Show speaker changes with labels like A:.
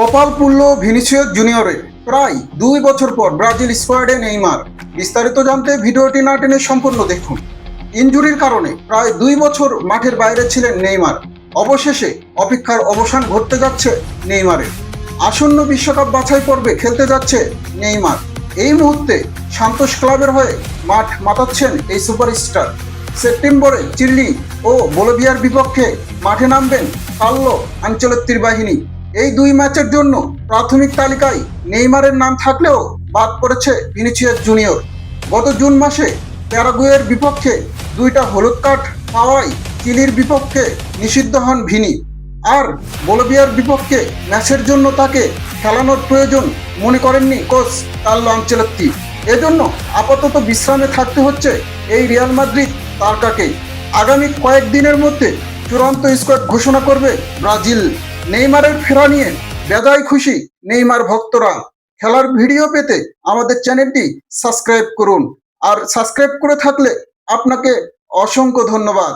A: কপাল পুল্ল ভিনিসিয়াস জুনিয়রে। প্রায় দুই বছর পর ব্রাজিল স্কোয়াডে নেইমার। বিস্তারিত জানতে ভিডিওটি না টেনে সম্পূর্ণ দেখুন। ইনজুরির কারণে প্রায় দুই বছর মাঠের বাইরে ছিলেন নেইমার। অবশেষে অপেক্ষার অবসান ঘটতে যাচ্ছে নেইমারের। আসন্ন বিশ্বকাপ বাছাই পর্বে খেলতে যাচ্ছে নেইমার। এই মুহূর্তে সান্তোষ ক্লাবের হয়ে মাঠ মাতাচ্ছেন এই সুপারস্টার। সেপ্টেম্বরে চিল্লি ও বলভিয়ার বিপক্ষে মাঠে নামবেন কাল্লো আঞ্চলত্তির বাহিনী। এই দুই ম্যাচের জন্য প্রাথমিক তালিকায় নেইমারের নাম থাকলেও বাদ পড়েছে ভিনিসিয়াস জুনিয়র। গত জুন মাসে প্যারাগুয়ের বিপক্ষে দুইটা হলুদ কার্ড পাওয়ায় চিলির বিপক্ষে নিষিদ্ধ হন ভিনি। আর বলবিয়ার বিপক্ষে ম্যাচের জন্য তাকে খেলানোর প্রয়োজন মনে করেননি কোচ কার্লো আঞ্চলত্তি। এজন্য আপাতত বিশ্রামে থাকতে হচ্ছে এই রিয়াল মাদ্রিদ তারকাকে আগামী কয়েকদিনের মধ্যে চূড়ান্ত স্কোয়াড ঘোষণা করবে ব্রাজিল। নেইমারের ফেরা নিয়ে বেদায় খুশি নেইমার ভক্তরা। খেলার ভিডিও পেতে আমাদের চ্যানেলটি সাবস্ক্রাইব করুন। আর সাবস্ক্রাইব করে থাকলে আপনাকে অসংখ্য ধন্যবাদ।